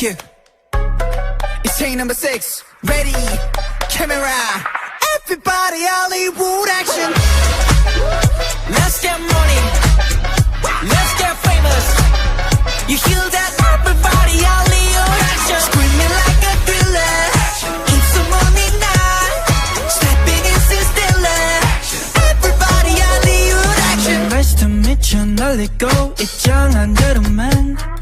Yeah. It's take number six. Ready, camera. Everybody, Hollywood action. Let's get money. Let's get famous. You hear that? Everybody, Hollywood action. Screaming like a thriller. Keep some money now. Stepping in stiller. Everybody, Hollywood action. Nice to meet you 널 잊고 입장한 대로만 I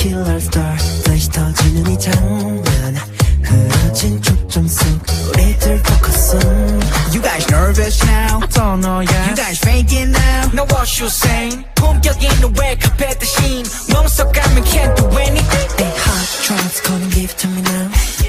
got that killer star 다시 터지는 이 장면 흐려진 초점 속 우리들 focus on You guys nervous now? 또 너야 You guys faking now? Know what you saying? 본격 있는 왜 카페 대신 몸속 가면 can't do anything. Hey hot drops come and give it to me now